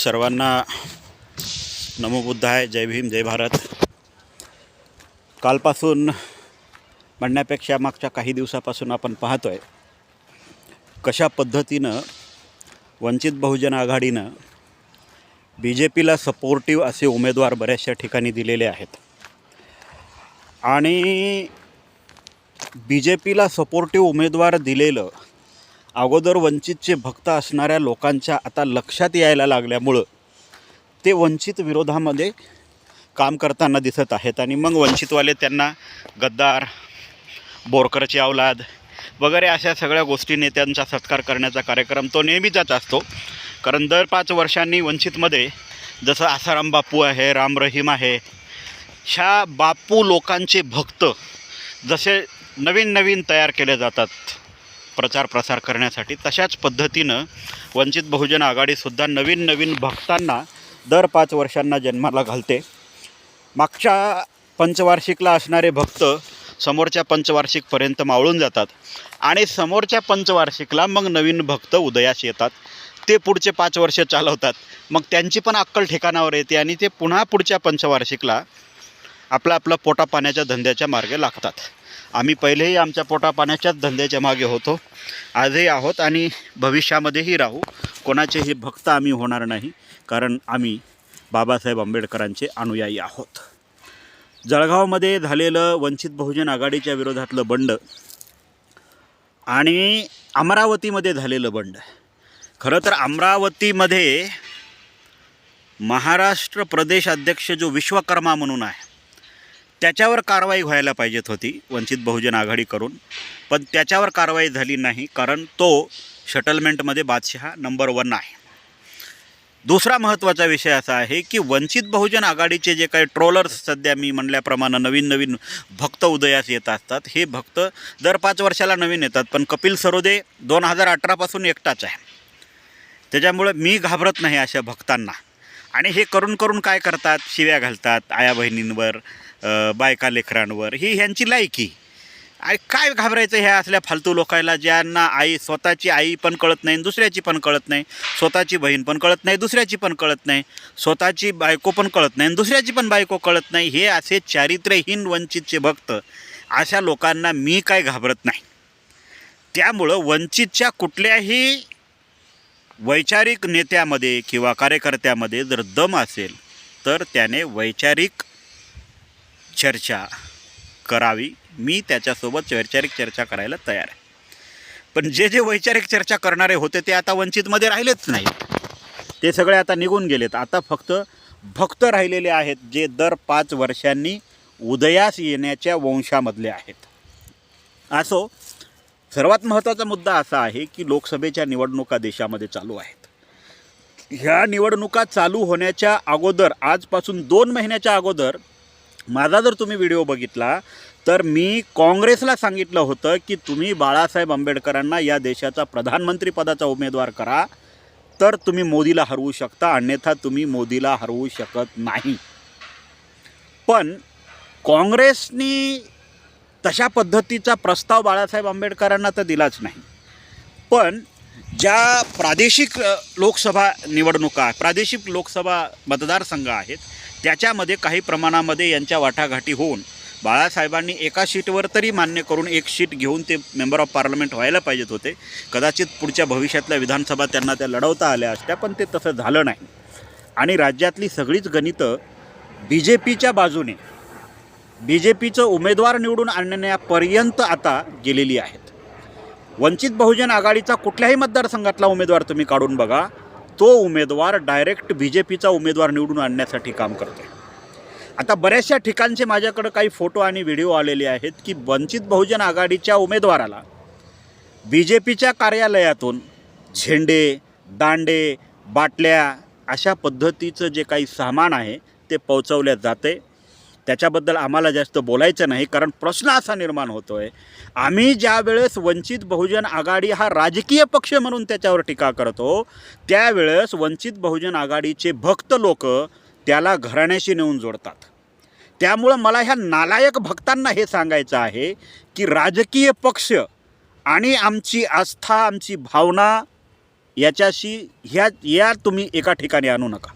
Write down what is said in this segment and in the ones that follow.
सर्वांना नमोबुद्ध आहे जय भीम जय भारत. कालपासून म्हणण्यापेक्षा मागच्या काही दिवसापासून आपण पाहतो आहे कशा पद्धतीनं वंचित बहुजन आघाडीनं बी जे पीला सपोर्टिव्ह असे उमेदवार बऱ्याचशा ठिकाणी दिलेले आहेत. आणि बी जे पीला सपोर्टिव्ह उमेदवार दिलेलं अगोदर वंचितचे भक्त असणाऱ्या लोकांच्या आता लक्षात यायला लागल्यामुळं ते वंचित विरोधामध्ये काम करताना दिसत आहेत आणि मग वंचितवाले त्यांना गद्दार बोरकरची अवलाद वगैरे अशा सगळ्या गोष्टी नेत्यांचा सत्कार करण्याचा कार्यक्रम तो नेहमीचाच असतो. कारण दर पाच वर्षांनी वंचितमध्ये जसं आसाराम बापू आहे राम रहीम आहे ह्या बापू लोकांचे भक्त जसे नवीन नवीन तयार केले जातात. प्रचार प्रसार करण्यासाठी तशाच पद्धतीनं वंचित बहुजन आघाडीसुद्धा नवीन नवीन भक्तांना दर पाच वर्षांना जन्माला घालते. मागच्या पंचवार्षिकला असणारे भक्त समोरच्या पंचवार्षिकपर्यंत मावळून जातात आणि समोरच्या पंचवार्षिकला मग नवीन भक्त उदयास येतात. ते पुढचे पाच वर्ष चालवतात. मग त्यांची पण अक्कल ठिकाणावर येते आणि ते पुन्हा पुढच्या पंचवार्षिकला आपला आपला पोटापाण्याच्या धंद्याच्या मार्गे लागतात. आम्ही पहिलेही आमच्या पोटापाण्याच्याच धंद्याच्या मागे होतो. आजही आहोत आणि भविष्यामध्येही राहू. कोणाचेही भक्त आम्ही होणार नाही. कारण आम्ही बाबासाहेब आंबेडकरांचे अनुयायी आहोत. जळगावमध्ये झालेलं वंचित बहुजन आघाडीच्या विरोधातलं बंड आणि अमरावतीमध्ये झालेलं बंड. खरं तर अमरावतीमध्ये महाराष्ट्र प्रदेश अध्यक्ष जो विश्वकर्मा म्हणून आहे त्याच्यावर कारवाई व्हायला पाहिजेत होती वंचित बहुजन आघाडी करून. पण त्याच्यावर कारवाई झाली नाही कारण तो शटलमेंटमध्ये बादशहा नंबर वन आहे. दुसरा महत्त्वाचा विषय असा आहे की वंचित बहुजन आघाडीचे जे काही ट्रोलर्स सध्या मी म्हणल्याप्रमाणे नवीन नवीन भक्त उदयास येत असतात हे भक्त दर पाच वर्षाला नवीन येतात पण कपिल सरोदे दोन हजार अठरापासून एकटाच आहे. त्याच्यामुळं मी घाबरत नाही अशा भक्तांना. आणि हे करून करून काय करतात? शिव्या घालतात आया बहिणींवर बायका लेकरांवर. ही ह्यांची लायकी. आणि काय घाबरायचं ह्या असल्या फालतू लोकायला ज्यांना आई स्वतःची आई पण कळत नाही दुसऱ्याची पण कळत नाही स्वतःची बहीण पण कळत नाही दुसऱ्याची पण कळत नाही स्वतःची बायको पण कळत नाही आणि दुसऱ्याची पण बायको कळत नाही. हे असे चारित्र्यहीन वंचितचे भक्त. अशा लोकांना मी काय घाबरत नाही. त्यामुळं वंचितच्या कुठल्याही वैचारिक नेत्यामध्ये किंवा कार्यकर्त्यामध्ये जर दम असेल तर त्याने वैचारिक चर्चा करावी. मी त्याच्यासोबत वैचारिक चर्चा करायला तयार आहे. पण जे जे वैचारिक चर्चा करणारे होते ते आता वंचितमध्ये राहिलेच नाही ते सगळे आता निघून गेलेत. आता फक्त भक्त राहिलेले आहेत जे दर पाच वर्षांनी उदयास येण्याच्या वंशामधले आहेत. असो सर्वात महत्त्वाचा मुद्दा असा आहे की लोकसभेच्या निवडणुका देशामध्ये चालू आहेत. ह्या निवडणुका चालू होण्याच्या अगोदर आजपासून दोन महिन्याच्या अगोदर माझा जर तुम्ही व्हिडिओ बघितला तर मी काँग्रेसला सांगितलं होतं की तुम्ही बाळासाहेब आंबेडकरांना या देशाचा प्रधानमंत्री पदाचा उमेदवार करा तर तुम्ही मोदीला हरवू शकता अन्यथा तुम्ही मोदीला हरवू शकत नाही. पण काँग्रेसनी तशा पद्धतीचा प्रस्ताव बाळासाहेब आंबेडकरांना तर दिलाच नाही. पण ज्या प्रादेशिक लोकसभा निवडणुका प्रादेशिक लोकसभा मतदारसंघ आहेत त्याच्यामध्ये काही प्रमाणामध्ये यांच्या वाटाघाटी होऊन बाळासाहेबांनी एका सीटवर तरी मान्य करून एक सीट घेऊन ते मेंबर ऑफ पार्लमेंट व्हायला पाहिजेत होते. कदाचित पुढच्या भविष्यातल्या विधानसभा त्यांना त्या लढवता आल्या असत्या पण ते तसं झालं नाही. आणि राज्यातली सगळीच गणितं बी जे पीच्या बाजूने बी जे पीचं उमेदवार निवडून आणण्यापर्यंत आता गेलेली आहेत. वंचित बहुजन आघाडीचा कुठल्याही मतदारसंघातला उमेदवार तुम्ही काढून बघा. तो उमेदवार डायरेक्ट बी जे पीचा उमेदवार निवडून आणण्यासाठी काम करते आता बऱ्याचशा ठिकाणचे माझ्याकडं काही फोटो आणि व्हिडिओ आलेले आहेत की वंचित बहुजन आघाडीच्या उमेदवाराला बी जे पीच्या कार्यालयातून झेंडे दांडे बाटल्या अशा पद्धतीचं जे काही सामान आहे ते पोचवल्या जाते त्याच्याबद्दल आम्हाला जास्त बोलायचं नाही कारण प्रश्न असा निर्माण होतो आहे आम्ही ज्या वेळेस वंचित बहुजन आघाडी हा राजकीय पक्ष म्हणून त्याच्यावर टीका करतो त्यावेळेस वंचित बहुजन आघाडीचे भक्त लोक त्याला घराण्याशी नेऊन जोडतात. त्यामुळं मला ह्या नालायक भक्तांना हे सांगायचं आहे की राजकीय पक्ष आणि आमची आस्था आमची भावना याच्याशी ह्या या तुम्ही एका ठिकाणी आणू नका.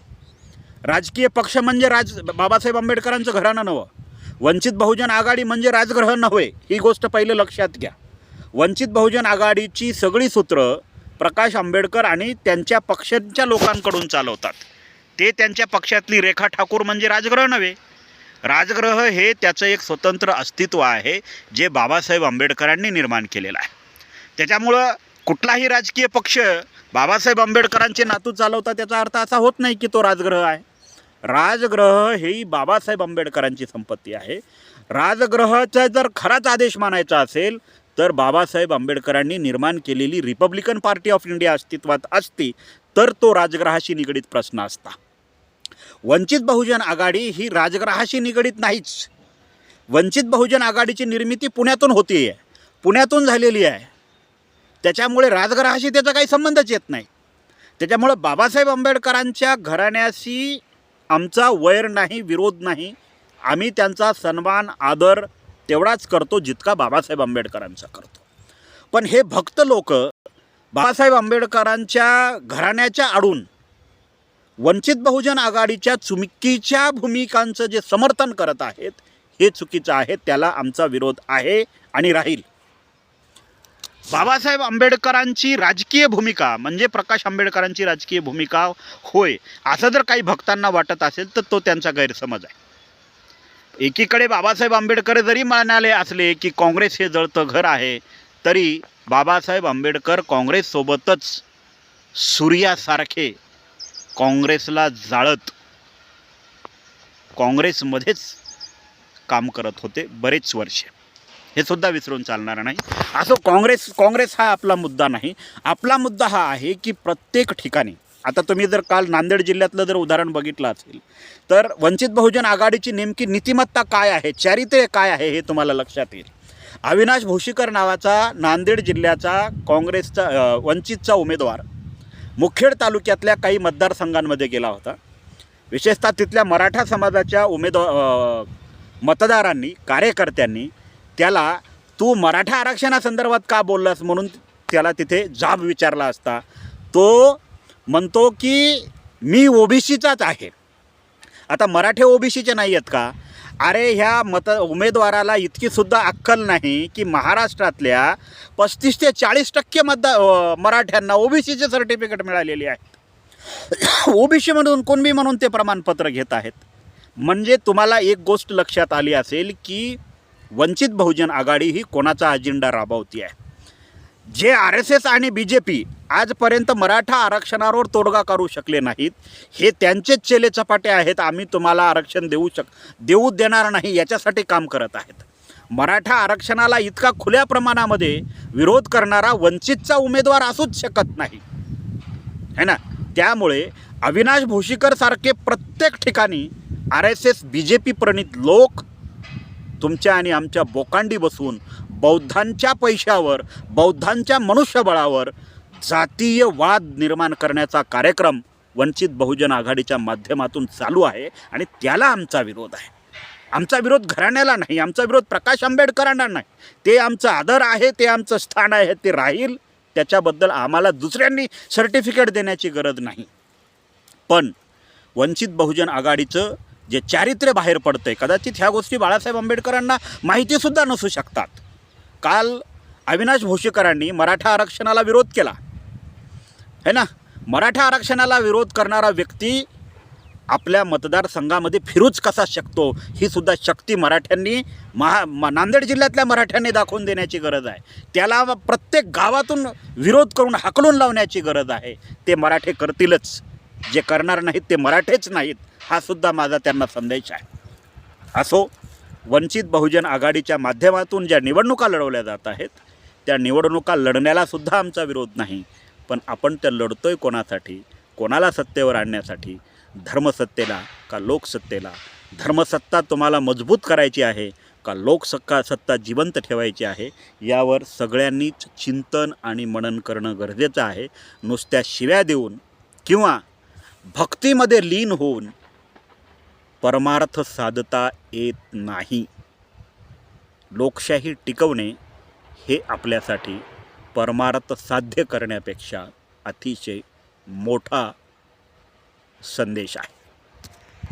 राजकीय पक्ष म्हणजे राज बाबासाहेब आंबेडकरांचं घराणं नवं वंचित बहुजन आघाडी म्हणजे राजग्रह नव्हे ही गोष्ट पहिलं लक्षात घ्या. वंचित बहुजन आघाडीची सगळी सूत्रं प्रकाश आंबेडकर आणि त्यांच्या पक्षांच्या लोकांकडून चालवतात. ते त्यांच्या पक्षातली रेखा ठाकूर म्हणजे राजग्रह नव्हे. राजग्रह हे त्याचं एक स्वतंत्र अस्तित्व आहे जे बाबासाहेब आंबेडकरांनी निर्माण केलेलं आहे. त्याच्यामुळं कुठलाही राजकीय पक्ष बाबासाहेब आंबेडकरांचे नातू चालवता त्याचा अर्थ असा होत नाही की तो राजग्रह आहे. राजग्रह ही बाबासाहेब आंबेडकरांची संपत्ती आहे. राजग्रहाचा जर खराच आदेश मानायचा असेल तर बाबासाहेब आंबेडकरांनी निर्माण केलेली रिपब्लिकन पार्टी ऑफ इंडिया अस्तित्वात असती तर तो राजग्रहाशी निगडीत प्रश्न असता. वंचित बहुजन आघाडी ही राजग्रहाशी निगडीत नाहीच. वंचित बहुजन आघाडीची निर्मिती पुण्यातून होती आहे पुण्यातून झालेली आहे. त्याच्यामुळे राजग्रहाशी त्याचा काही संबंधच येत नाही. त्याच्यामुळं बाबासाहेब आंबेडकरांच्या घराण्याशी आमचा वैर नाही विरोध नाही. आम्ही त्यांचा सन्मान आदर तेवढाच करतो जितका बाबासाहेब आंबेडकरांचा करतो. पण हे भक्त लोक बाबासाहेब आंबेडकरांच्या घराण्याच्या आडून वंचित बहुजन आघाडीच्या चुमकीच्या भूमिकांचं जे समर्थन करत आहेत हे चुकीचं आहे त्याला आमचा विरोध आहे आणि राहील. बाबासाहेब आंबेडकरांची राजकीय भूमिका म्हणजे प्रकाश आंबेडकरांची राजकीय भूमिका होय असं जर काही भक्तांना वाटत असेल तर तो त्यांचा गैरसमज आहे. एकीकडे बाबासाहेब आंबेडकर जरी म्हणाले असले की काँग्रेस हे जळतं घर आहे तरी बाबासाहेब आंबेडकर काँग्रेससोबतच सूर्यासारखे काँग्रेसला जाळत काँग्रेसमध्येच काम करत होते बरेच वर्ष. हे सुद्धा विसरून चालणार नाही. असं काँग्रेस काँग्रेस हा आपला मुद्दा नाही. आपला मुद्दा हा आहे की प्रत्येक ठिकाणी आता तुम्ही जर काल नांदेड जिल्ह्यातलं जर उदाहरण बघितलं असेल तर वंचित बहुजन आघाडीची नेमकी नीतिमत्ता काय आहे चारित्र्य काय आहे हे तुम्हाला लक्षात येईल. अविनाश भोशीकर नावाचा नांदेड जिल्ह्याचा काँग्रेसचा वंचितचा उमेदवार मुखेड तालुक्यातल्या काही मतदारसंघांमध्ये गेला होता. विशेषतः तिथल्या मराठा समाजाच्या उमेदवार मतदारांनी कार्यकर्त्यांनी त्याला तू मराठा आरक्षणासंदर्भात का बोललास म्हणून त्याला तिथे जाब विचारला असता? तो म्हणतो की मी ओबीसीचाच आहे. आता मराठे ओबीसीचे नाही आहेत का? अरे ह्या मत उमेदवाराला इतकीसुद्धा अक्कल नाही की महाराष्ट्रातल्या पस्तीस ते चाळीस टक्के मतदा ओ मराठ्यांना ओबीसीचे सर्टिफिकेट मिळालेली आहेत. ओबीसी म्हणून कुणबी म्हणून ते प्रमाणपत्र घेत आहेत? म्हणजे तुम्हाला एक गोष्ट लक्षात आली असेल की वंचित बहुजन आघाडी ही कोणाचा अजेंडा राबवती आहे जे आर एस एस आणि बी जे पी आजपर्यंत मराठा आरक्षणावर तोडगा करू शकले नाहीत हे त्यांचेच चेले चपाटे आहेत आम्ही तुम्हाला आरक्षण देऊ शक देऊ देणार नाही याच्यासाठी काम करत आहेत. मराठा आरक्षणाला इतका खुल्या प्रमाणामध्ये विरोध करणारा वंचितचा उमेदवार असूच शकत नाही. है ना? त्यामुळे अविनाश भोशीकर सारखे प्रत्येक ठिकाणी R S S B J P प्रणित लोक तुमच्या आणि आमच्या बोकांडी बसून बौद्धांच्या पैशावर बौद्धांच्या मनुष्यबळावर जातीय वाद निर्माण करण्याचा कार्यक्रम वंचित बहुजन आघाडीच्या माध्यमातून चालू आहे आणि त्याला आमचा विरोध आहे. आमचा विरोध घराण्याला नाही आमचा विरोध प्रकाश आंबेडकरांना नाही. ते आमचं आदर आहे ते आमचं स्थान आहे ते राहील. त्याच्याबद्दल आम्हाला दुसऱ्यांनी सर्टिफिकेट देण्याची गरज नाही. पण वंचित बहुजन आघाडीचं जे चारित्र्य बाहेर पडतं आहे कदाचित ह्या गोष्टी बाळासाहेब आंबेडकरांना माहितीसुद्धा नसू शकतात. काल अविनाश भोशीकरांनी मराठा आरक्षणाला विरोध केला. है ना? मराठा आरक्षणाला विरोध करणारा व्यक्ती आपल्या मतदारसंघामध्ये फिरूच कसा शकतो ही सुद्धा शक्ती मराठ्यांनी महा नांदेड जिल्ह्यातल्या मराठ्यांनी दाखवून देण्याची गरज आहे. त्याला प्रत्येक गावातून विरोध करून हाकलून लावण्याची गरज आहे. ते मराठे करतीलच. जे करणार नाहीत ते मराठेच नाहीत. हा सुद्धा माझा त्यांना संदेश आहे. असो वंचित बहुजन आघाडीच्या माध्यमातून ज्या निवडणुका लढवल्या जात आहेत त्या निवडणुका लढण्यालासुद्धा आमचा विरोध नाही. पण आपण त्या लढतो आहे कोणासाठी? कोणाला सत्तेवर आणण्यासाठी? धर्मसत्तेला का लोकसत्तेला? धर्मसत्ता तुम्हाला मजबूत करायची आहे का लोकसत्ता सत्ता जिवंत ठेवायची आहे? यावर सगळ्यांनीच चिंतन आणि मनन करणं गरजेचं आहे. नुसत्या शिव्या देऊन किंवा भक्तीमध्ये लीन होऊन परमार्थ साधता येत नाही. लोकशाही टिकवणे हे आपल्यासाठी परमार्थ साध्य करण्यापेक्षा अतिशय मोठा संदेश आहे.